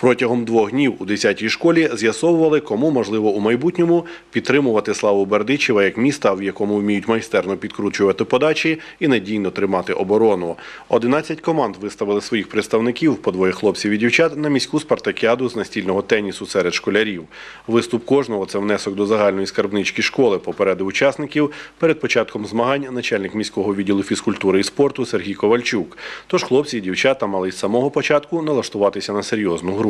Протягом двох днів у 10-й школі з'ясовували, кому можливо у майбутньому підтримувати славу Бердичева як міста, в якому вміють майстерно підкручувати подачі і надійно тримати оборону. 11 команд виставили своїх представників по двоє хлопців і дівчат на міську спартакіаду з настільного тенісу серед школярів. Виступ кожного це внесок до загальної скарбнички школи. Попередив учасників перед початком змагань начальник міського відділу фізкультури і спорту Сергій Ковальчук. Тож хлопці і дівчата мали з самого початку налаштуватися на серйозну гру.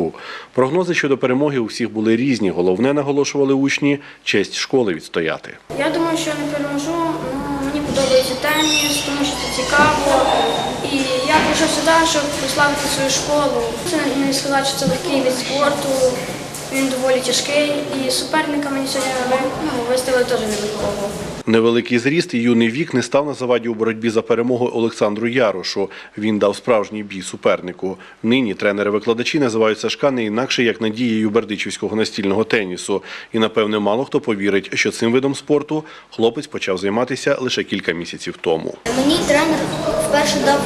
Прогнози щодо перемоги у всіх були різні. Головне наголошували учні честь школи відстояти. Я думаю, що не переможу. Ну, мені подобається теніс, тому що це цікаво. І я прийшов сюди, щоб прославити свою школу. Це не сказати, що це легкий від спорту. Він доволі тяжкий. І суперника мені сьогодні ну, виставили теж невеликого. Невеликий зріст і юний вік не став на заваді у боротьбі за перемогу Олександру Ярошу. Він дав справжній бій супернику. Нині тренери-викладачі називають Сашка не інакше як надією бердичівського настільного тенісу. І напевне мало хто повірить, що цим видом спорту хлопець почав займатися лише кілька місяців тому. Мені тренер вперше дав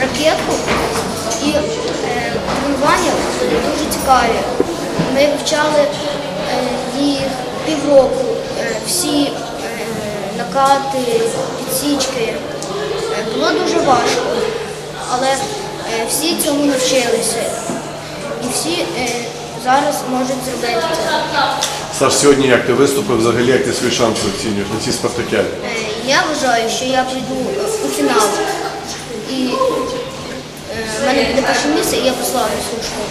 ракетку і е, тренування дуже цікаві. Ми вивчали е, їх півроку, е, всі е, накати, підсічки. Було дуже важко, але всі цьому навчилися. І всі зараз можуть зробити це. Саш, сьогодні як ти виступив, взагалі як ти свої шанси оцінюєш на цій спартакіаді? Я вважаю, що я прийду у фінал. І в мене буде перше місце, і я прославлю свою школу.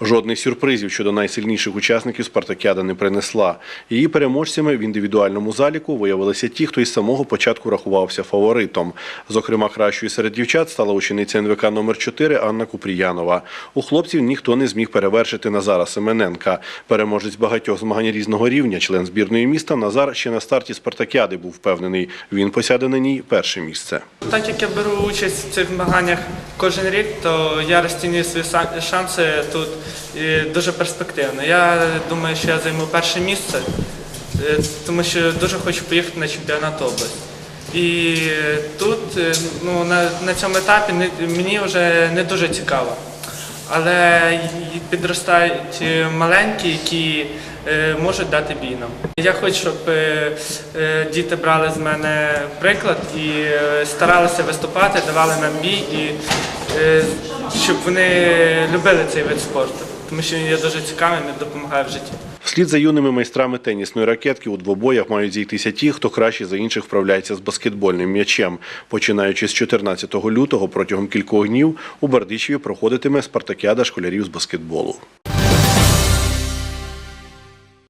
Жодних сюрпризів щодо найсильніших учасників спартакіада не принесла. Її переможцями в індивідуальному заліку виявилися ті, хто із самого початку рахувався фаворитом. Зокрема, кращою серед дівчат стала учениця НВК номер 4 Анна Купріянова. У хлопців ніхто не зміг перевершити Назара Семененка. Переможець багатьох змагань різного рівня, член збірної міста Назар ще на старті спартакіади був впевнений. Він посяде на ній перше місце. Так як я беру участь в цих змаганнях кожен рік, то я розцінюю свої шанси тут дуже перспективно. Я думаю, що я займу перше місце, е, тому що дуже хочу поїхати на чемпіонат області. І тут е, ну, на, на цьому етапі мені вже не дуже цікаво. Але підростають е, маленькі, які е, можуть дати бій нам. Я хочу, щоб е, діти брали з мене приклад і старалися виступати, давали нам бій, і щоб вони любили цей вид спорту, тому що він є дуже цікавим і допомагає в житті. Вслід за юними майстрами тенісної ракетки у двобоях мають зійтися ті, хто краще за інших вправляється з баскетбольним м'ячем. Починаючи з 14 лютого протягом кількох днів у Бердичеві проходитиме спартакіада школярів з баскетболу.